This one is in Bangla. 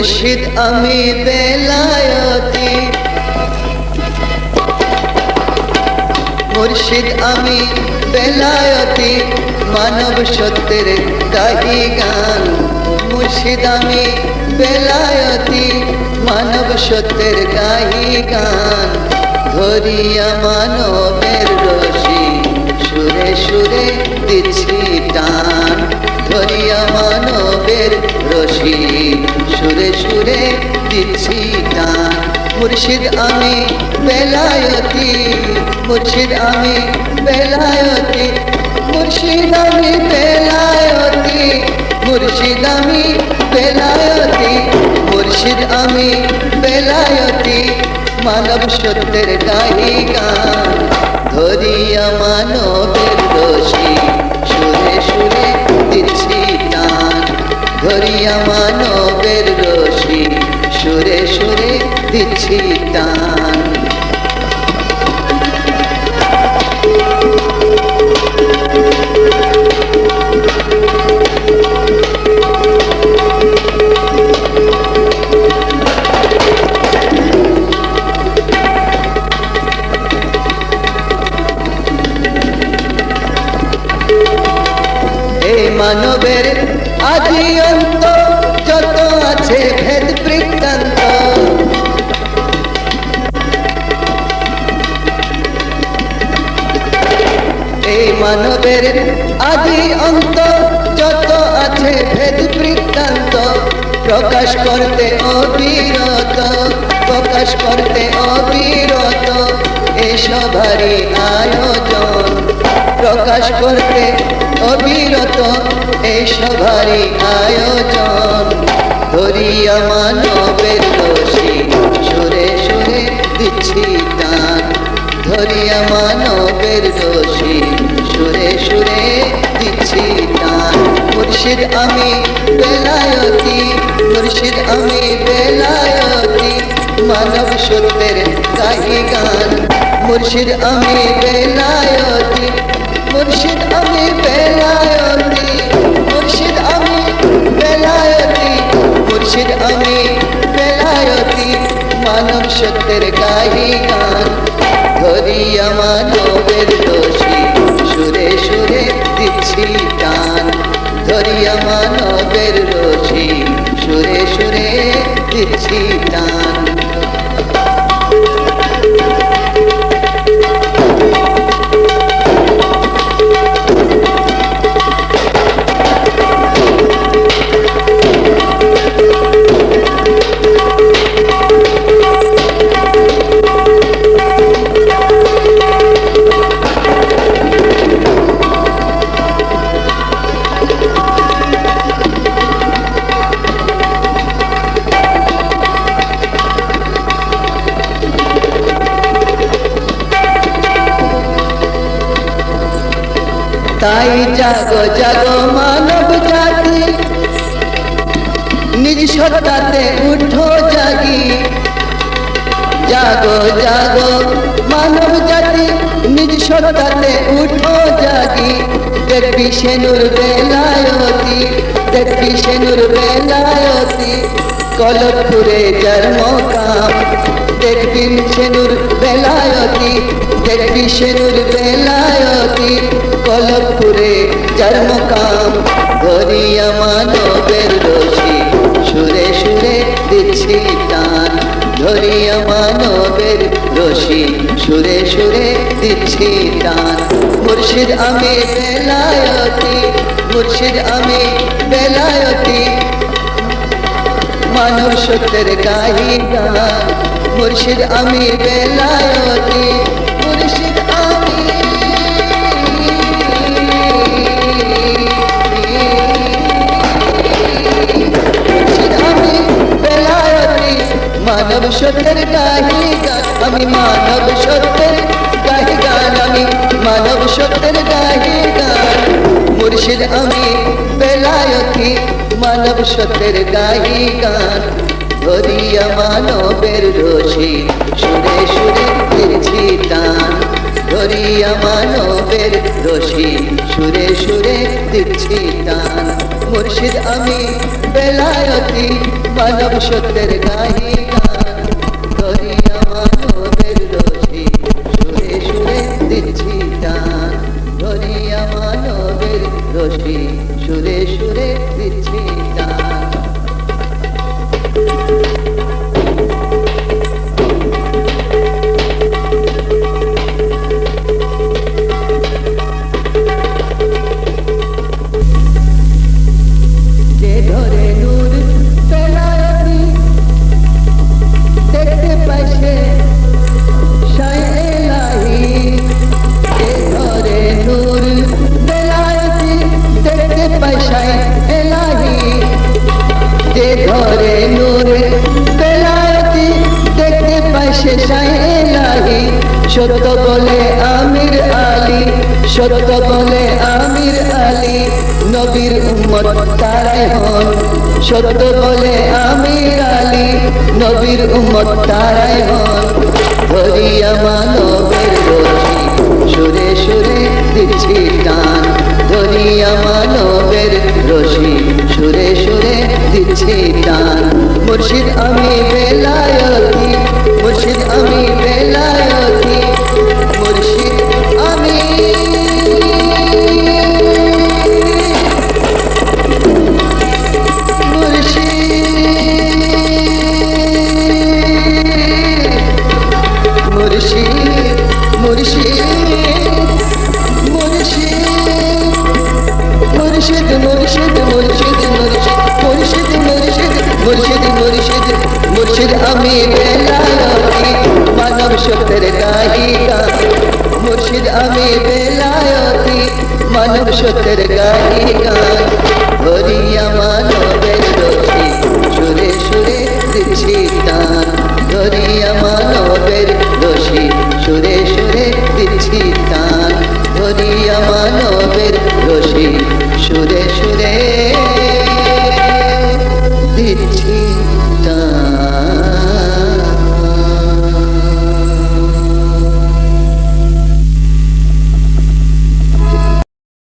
মুর্শিদ আমি বেলায়তি। মুর্শিদ আমি বেলায়তি, মানব সত্যের গাহি গান। মুর্শিদ আমি বেলায়তি, মানব সত্যের গাহি গান। ধরিয়া মানবের রশি, সুরে সুরে দিচ্ছি টান। ধরিয়া মানবের রশি সুরে সুরে দিচ্ছি টান মুর্শিদ আমি বেলায়তি, মুর্শিদ আমি বেলায়তি, মুর্শিদ আমি বেলায়তি, মুর্শিদ আমি বেলায়তি, মুর্শিদ আমি বেলায়তি, মানব সত্যের গান। ধরিয়া মানবের দোষী সুরে সুরে ধরিয়া মানবের রশি সুরে সুরে দিচ্ছি টান। মানবের আদি অন্ত যত আছে ভেদ বৃত্তান্ত, প্রকাশ করতে অবিরত, প্রকাশ করতে অবিরত এই আয়োজন। প্রকাশ করতে অবিরত এই আয়োজন। ধরিয়া মানবের দোষী, সুরে সুরে দিচ্ছি টান ধরিয়া মানবের দোষী মুর্শিদ আমি বেলায়তি মুর্শিদ আমি বেলায়তি মানব সত্যের গাহি গান, মুর্শিদ আমি বেলায়তি মুর্শিদ আমি বেলায়তি মুর্শিদ আমি বেলায়তি মুর্শিদ আমি বেলায়তি মানব সত্যের গাহি গান ধরিয়া মানবের দোষী, সুরে সুরে দিচ্ছি টান। ধরিয়া মানবের রশি। সুরে সুরে দিচ্ছি টান তাই জাগো জাগো মানব জাতি। নিজ সত্তাতে উঠো জাগি। জাগো জাগো মানব জাতি, নিজ সত্তাতে উঠো জাগি। দেখবি সেনুর বেলায়তি দেখবি সেনুর বেলায়তি কলপুরে জন্ম কাম দেখবি সেনুর বেলায়তি, দেখবি সেনুর বেলায়তি, কলপুরে জন্ম কাম ধরিয়া মানবের রশি সুরে সুরে দিচ্ছি টান ধরিয়া মানবের রশি সুরে সুরে দিচ্ছি টান। মুর্শিদ আমি বেলায়তি, মুর্শিদ আমি বেলায়তি মানব সত্যের গাহি মুর্শিদ আমি বেলায়তি, মুর্শিদ আমি মানব সত্যের গাহি আমি মানব সত্যের গাহি আমি মানব সত্যের গাহি মুর্শিদ আমি সত্যের গাহি গান। ধরিয়া মানবের রশি, সুরে সুরে ফিরছি টান। ধরিয়া মানবের রশি, সুরে সুরে দিচ্ছি টান। মুর্শিদ আমি বেলায়তি মানব সত্যের গাহি পাইছে শাইলাহি সত্য বলে আমির আলী, সত্য বলে আমির আলী। নবীর উম্মত তারাই হন। সত্য বলে আমির আলী, নবীর উম্মত তারাই হন। মানবের রশি, সুরে সুরে দিচ্ছি টান। ধরিয়া মানবের রশি, সুরে সুরে দিচ্ছি টান। মুর্শিদ আমি মুর্শিদ মুর্শিদ মুর্শিদ মুর্শিদ মুর্শিদ মুর্শিদ মুর্শিদ মুর্শিদ আমি বেলায়তি মানব সত্যের গায়িকা মুর্শিদ আমি বেলায়তি মানব সত্যের গায়িকা সুরে সুরে